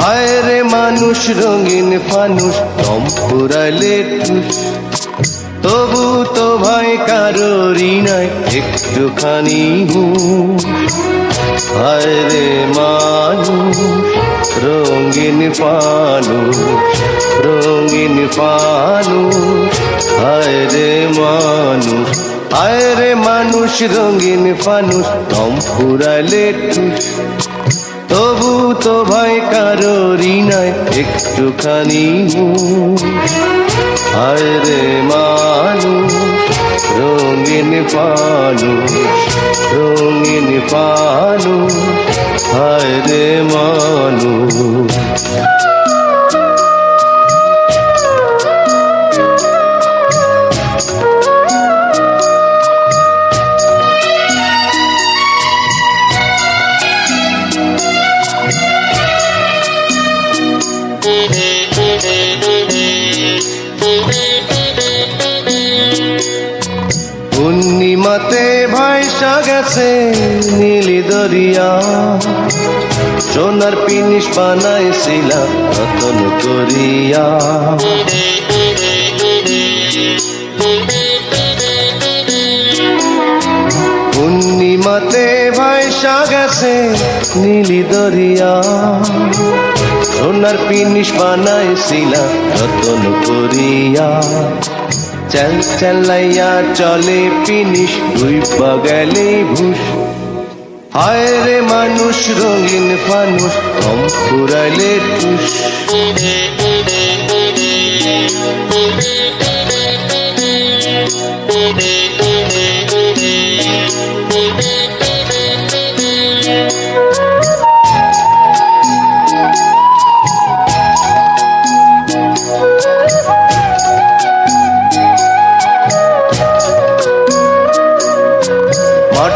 হায় রে মানুষ, রঙিন ফানুষ দম ফুরাইলে ঠুস তবু তো ভাই কারোরই নাই, একটুখানি। হায় রে মানুষ, রঙিন ফানুষ রঙিন ফানুষ। হায় রে মানুষ, হায় রে মানুষ, রঙিন ফানুষ দম ফুরাইলে ঠুস তবু তো ভাই কারোরই ঋণায় একটুখানি আরে মানুষ রঙিন পানুষ রঙিন পানুষ পূর্ণিমাতে ভাইসা গেছে নীলি দরিয়া। সোনার পিনিস বানাইছিলাম রতন করিয়া। পূর্ণিমাতে ভাইসা গেছে নীলি দরিয়া। সোনার পিনিস বানাইছিলাম রতন করিয়া। চাল চালাইয়া চলে পিনিস দুই গেলে ভুষ। হায় রে মানুষ, রঙিন ফানুষ কম ফুরাইলে টুস।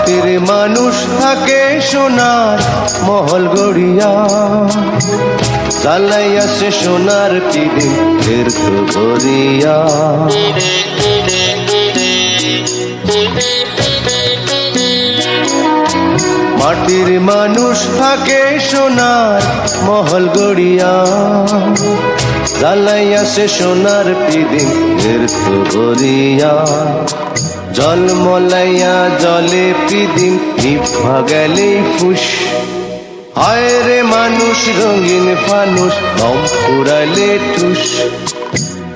মাটির মানুষ থাকে সোনার মহল গড়িয়া। চালাইয়া সে সোনার পিড়ি ফের তো গড়িয়া মাটির মানুষ থাকে সোনার মহল গড়িয়া। জ্বালাইয়া সে সোনার পিদিন এর তো গড়িয়া জল মলাইয়া জলে পিদিন নিভা গেলেই ফুস। হায় রে মানুষ, রঙিন ফানুষ কম ফুরাইলে টুস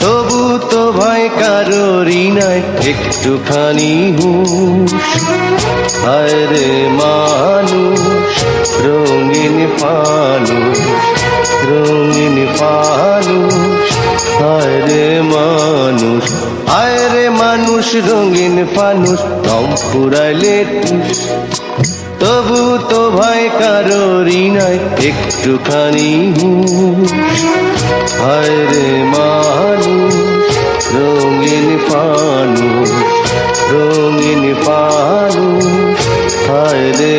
তবু তো ভাই কারোরই নাই, একটুখানি হুশ। হায় রে মানুষ, রঙিন ফানুষ রঙিন ফানুষ। ফানুষ রঙিন ফানুষ, রং ফুরাইলে তবু তো ভাই কারোরই নাই, একটুখানি হায় রে মানুষ, রঙিন ফানুষ রঙিন ফানুষ। হায় রে